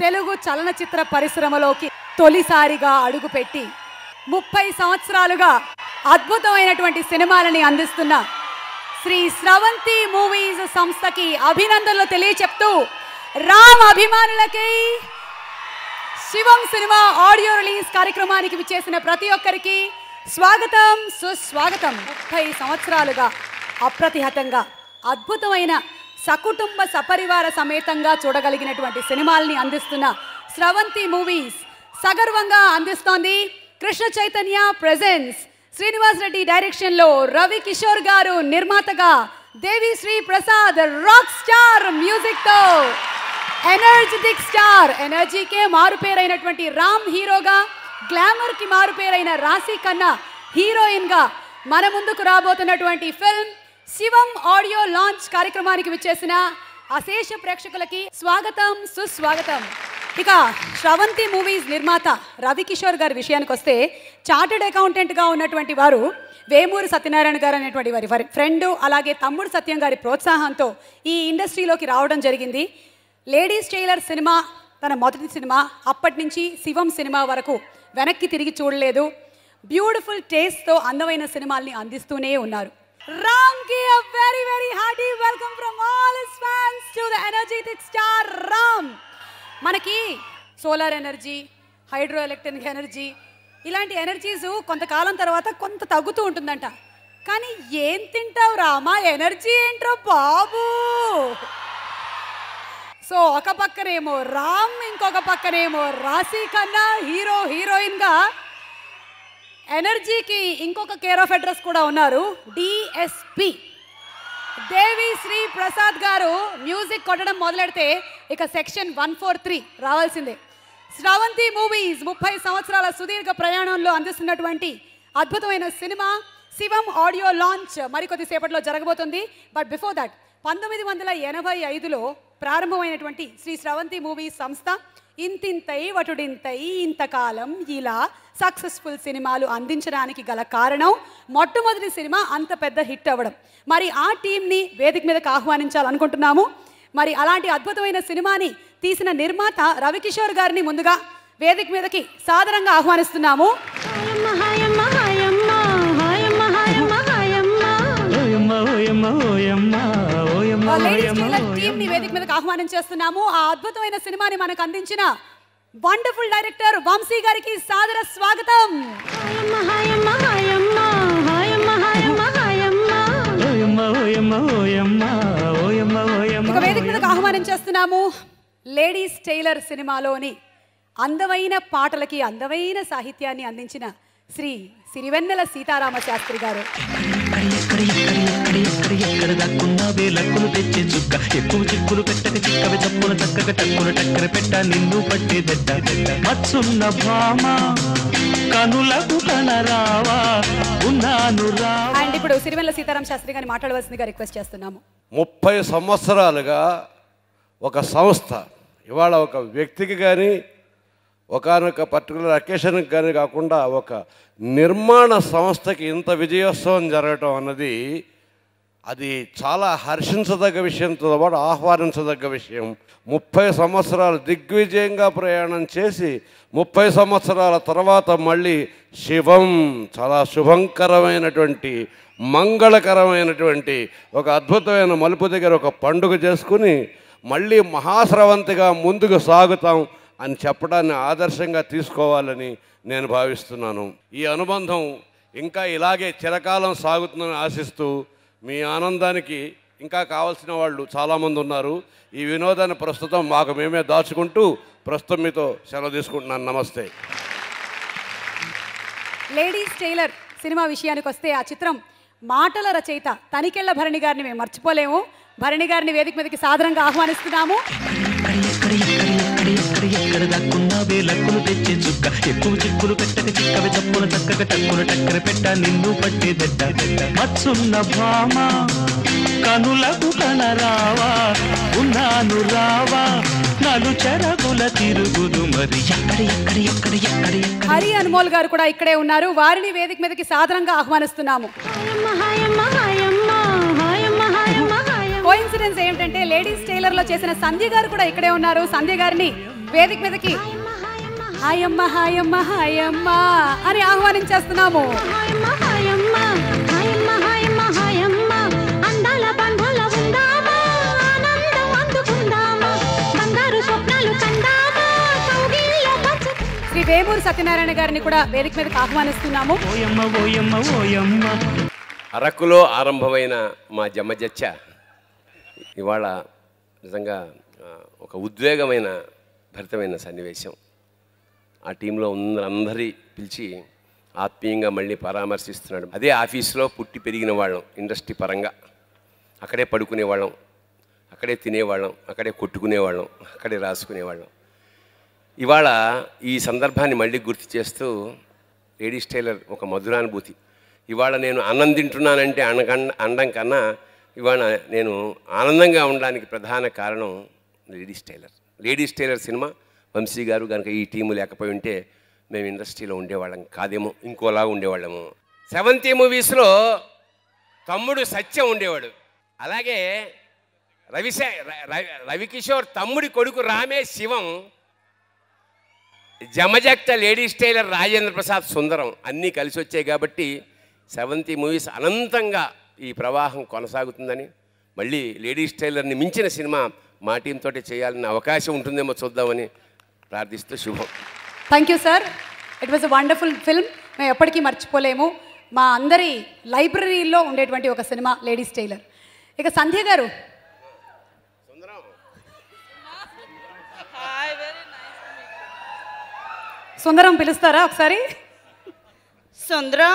తెలుగు చలనచిత్ర పరిశ్రమలోకి తొలిసారిగా అడుగుపెట్టి ముప్పై సంవత్సరాలుగా అద్భుతమైనటువంటి సినిమాలని అందిస్తున్న శ్రీ స్రవంతి మూవీస్ సంస్థకి అభినందనలు తెలియచెప్తూ రామ్ అభిమానులకి శివం సినిమా ఆడియో రిలీజ్ కార్యక్రమానికి విచ్చేసిన ప్రతి ఒక్కరికి స్వాగతం సుస్వాగతం. ముప్పై సంవత్సరాలుగా అప్రతిహతంగా అద్భుతమైన సకుటుంబ సపరివార సమేతంగా చూడగలిగినటువంటి సినిమాల్ని అందిస్తున్న స్రవంతి మూవీస్ సగర్వంగా అందిస్తోంది. కృష్ణ చైతన్య ప్రెజెన్స్ శ్రీనివాస్ రెడ్డి డైరెక్షన్లో రవి కిషోర్ గారు నిర్మాతగా దేవి శ్రీ ప్రసాద్ రాక్ స్టార్ మ్యూజిక్తో ఎనర్జెటిక్ స్టార్ ఎనర్జీకే మారుపేరైనటువంటి రామ్ హీరోగా గ్లామర్కి మారుపేరైన రాశి కన్నా హీరోయిన్గా మన ముందుకు రాబోతున్నటువంటి ఫిల్మ్ శివం ఆడియో లాంచ్ కార్యక్రమానికి విచ్చేసిన అశేష ప్రేక్షకులకి స్వాగతం సుస్వాగతం. ఇక శ్రవంతి మూవీస్ నిర్మాత రవికిషోర్ గారి విషయానికి వస్తే చార్టెడ్ అకౌంటెంట్గా ఉన్నటువంటి వారు వేమూరి సత్యనారాయణ గారు అనేటువంటి వారి వారి ఫ్రెండ్ అలాగే తమ్ముడు సత్యం గారి ప్రోత్సాహంతో ఈ ఇండస్ట్రీలోకి రావడం జరిగింది. లేడీస్ టైలర్ సినిమా తన మొదటి సినిమా అప్పటి నుంచి శివం సినిమా వరకు వెనక్కి తిరిగి చూడలేదు. బ్యూటిఫుల్ టేస్ట్తో అందమైన సినిమాల్ని అందిస్తూనే ఉన్నారు. రామ్కి a very very hearty welcome from all his fans to the energetic star Ram మనకి solar energy hydro electric energy ఇలాంటి ఎనర్జీస్ కొంతకాలం తర్వాత కొంత తగ్గుతూ ఉంటుందంట. కానీ ఏం తింటావు రామా? ఎనర్జీ ఏంట్రో బాబు? సో ఒక పక్కనేమో రామ్ ఇంకొక పక్కనేమో రాశి కన్నా హీరో హీరోయిన్గా ఎనర్జీకి ఇంకొక కేర్ ఆఫ్ అడ్రస్ కూడా ఉన్నారు. డిఎస్పి దేవి శ్రీ ప్రసాద్ గారు మ్యూజిక్ కొట్టడం మొదలెడితే ఇక సెక్షన్ వన్ ఫోర్ త్రీ రావాల్సిందే. శ్రవంతి మూవీస్ ముప్పై సంవత్సరాల సుదీర్ఘ ప్రయాణంలో అందిస్తున్నటువంటి అద్భుతమైన సినిమా శివం ఆడియో లాంచ్ మరికొద్ది సేపట్లో జరగబోతుంది. బట్ బిఫోర్ దట్ పంతొమ్మిది వందల ఎనభై ఐదులో ప్రారంభమైనటువంటి శ్రీ స్రవంతి మూవీస్ సంస్థ ఇంతింతై వటుడింతై ఇంతకాలం ఇలా సక్సెస్ఫుల్ సినిమాలు అందించడానికి గల కారణం మొట్టమొదటి సినిమా అంత పెద్ద హిట్ అవ్వడం. మరి ఆ టీంని వేదిక మీదకి ఆహ్వానించాలనుకుంటున్నాము. మరి అలాంటి అద్భుతమైన సినిమాని తీసిన నిర్మాత రవికిషోర్ గారిని ముందుగా వేదిక మీదకి సాదరంగా ఆహ్వానిస్తున్నాము. హాయమ్మ హాయమ్మ హాయమ్మ హాయమ్మ హాయమ్మ హాయమ్మ ఓయమ్మ ఓయమ్మ ఓయమ్మ ఓయమ్మ లేడీస్ ఓయమ్మ టైలర్ టీమ్ని వేదిక మీదకి ఆహ్వానం చేస్తున్నాము ఆ అద్భుతమైన సినిమాని మనకు అందించిన వండర్ఫుల్ డైరెక్టర్ వంశీ గారికి సాదర స్వాగతం. హాయమ్మ హాయమ్మ హాయమ్మ హాయమ్మ హాయమ్మ హాయమ్మ. ఓయమ్మ ఓయమ్మ ఓయమ్మ ఓయమ్మ ఓయమ్మ ఇక వేదిక మీదకి ఆహ్వానం చేస్తున్నాము. లేడీస్ టైలర్ సినిమాలోని అందమైన పాటలకి అందమైన సాహిత్యాన్ని అందించిన శ్రీ సిరివెన్నెల సీతారామ శాస్త్రి గారు ఎక్కడ ఎక్కడ ఎక్కడ దక్కున్నావే లక్కులు తెచ్చే చుక్క. ఎక్కువ చిక్కులు పెట్టక చిక్కవి తప్పుల చక్కగా టక్కులు టక్కర పెట్ట నిన్ను పట్టే దడ్డ. మత్సున్న భామ కనులకు కనరావా ఉన్నాను రావా. అండ్ ఇప్పుడు సిరివెన్నెల సీతారామ శాస్త్రి గారిని మాట్లాడవలసిందిగా రిక్వెస్ట్ చేస్తున్నాము. ముప్పై సంవత్సరాలుగా ఒక సంస్థ ఇవాళ ఒక వ్యక్తికి కానీ ఒకనొక పర్టికులర్ అకేషన్కి కానీ కాకుండా ఒక నిర్మాణ సంస్థకి ఇంత విజయోత్సవం జరగటం అన్నది అది చాలా హర్షించదగ్గ విషయంతో పాటు ఆహ్వానించదగ్గ విషయం. ముప్పై సంవత్సరాలు దిగ్విజయంగా ప్రయాణం చేసి ముప్పై సంవత్సరాల తర్వాత మళ్ళీ శివం చాలా శుభంకరమైనటువంటి మంగళకరమైనటువంటి ఒక అద్భుతమైన మలుపు దగ్గర ఒక పండుగ చేసుకుని మళ్ళీ మహాస్రవంతిగా ముందుకు సాగుతాం అని చెప్పడాన్ని ఆదర్శంగా తీసుకోవాలని నేను భావిస్తున్నాను. ఈ అనుబంధం ఇంకా ఇలాగే చిరకాలం సాగుతుందని ఆశిస్తూ మీ ఆనందానికి ఇంకా కావాల్సిన వాళ్ళు చాలామంది ఉన్నారు. ఈ వినోదాన్ని ప్రస్తుతం మాకు మేమే దాచుకుంటూ ప్రస్తుతం మీతో సెలవు తీసుకుంటున్నాను. నమస్తే. లేడీస్ టైలర్ సినిమా విషయానికి వస్తే ఆ చిత్రం మాటల రచయిత తనికెళ్ళ భరణి గారిని మేము మర్చిపోలేము. భరణి గారిని వేదిక మీదకి సాదరంగా ఆహ్వానిస్తున్నాము. ఎక్కడ లక్కులు తెచ్చే చుక్క. ఎక్కువ చిక్కులు పెట్టక చిక్కవి తప్పుల చక్కక టక్కున టక్కర పెట్ట నిన్ను పట్టే దడ్డ. మత్సున్న భామ కనులకు కనరావా ఉన్నాను రావా నలు చెరగుల తిరుగుదు మరి. ఎక్కడ ఎక్కడ ఎక్కడ ఎక్కడ ఎక్కడ? హరి అన్మోల్ గారు కూడా ఇక్కడే ఉన్నారు. వారిని వేదిక మీదకి సాధారణంగా ఆహ్వానిస్తున్నాము. హాయమ్మ హాయమ్మ కోయిన్సిడెన్స్ ఏమిటంటే లేడీస్ టైలర్లో చేసిన సంధ్య గారు కూడా ఇక్కడే ఉన్నారు. సంధ్య గారిని వేదిక మీదకి హాయమ్మ హాయమ్మ హాయమ్మ. అని ఆహ్వానించేస్తున్నాము. శ్రీ వేమూరు సత్యనారాయణ గారిని కూడా వేదిక మీదకి ఆహ్వానిస్తున్నాము. అరకులో ఆరంభమైన మా జమ్మజచ్చ ఇవాళ నిజంగా ఒక ఉద్వేగమైన భరితమైన సన్నివేశం. ఆ టీంలో ఉన్న అందరి పిలిచి ఆత్మీయంగా మళ్ళీ పరామర్శిస్తున్నాడు. అదే ఆఫీస్లో పుట్టి పెరిగిన వాళ్ళం ఇండస్ట్రీ పరంగా. అక్కడే పడుకునేవాళ్ళం అక్కడే తినేవాళ్ళం అక్కడే కొట్టుకునేవాళ్ళం అక్కడే రాసుకునేవాళ్ళం ఇవాళ ఈ సందర్భాన్ని మళ్ళీ గుర్తు చేస్తూ లేడీస్ టైలర్ ఒక మధురానుభూతి. ఇవాళ నేను అన్నం తింటున్నానంటే అనకం అనడం కన్నా ఇవాళ నేను ఆనందంగా ఉండడానికి ప్రధాన కారణం ladies tailor. Ladies tailor cinema Vamsi garu కనుక ఈ టీము లేకపోయి ఉంటే మేము ఇండస్ట్రీలో ఉండేవాళ్ళం కాదేమో ఇంకోలా ఉండేవాళ్ళము. సెవెంతీ మూవీస్లో తమ్ముడు సత్యం ఉండేవాడు. అలాగే రవిశా రవికిషోర్ తమ్ముడి కొడుకు రామే శివం జమజక్త లేడీస్ టైలర్ రాజేంద్ర ప్రసాద్ సుందరం అన్నీ కలిసి వచ్చాయి కాబట్టి సెవెంతీ మూవీస్ అనంతంగా ఈ ప్రవాహం కొనసాగుతుందని మళ్ళీ లేడీస్ టైలర్ని మించిన సినిమా మా టీంతో చేయాలన్న అవకాశం ఉంటుందేమో చూద్దామని ప్రార్థిస్తూ శుభం. Thank you sir it was a wonderful film మేము ఎప్పటికీ మర్చిపోలేము. మా అందరి లైబ్రరీలో ఉండేటువంటి ఒక సినిమా లేడీస్ టైలర్ ఇక సంధ్య గారు. సుందరం పిలుస్తారా ఒకసారి? సుందరం.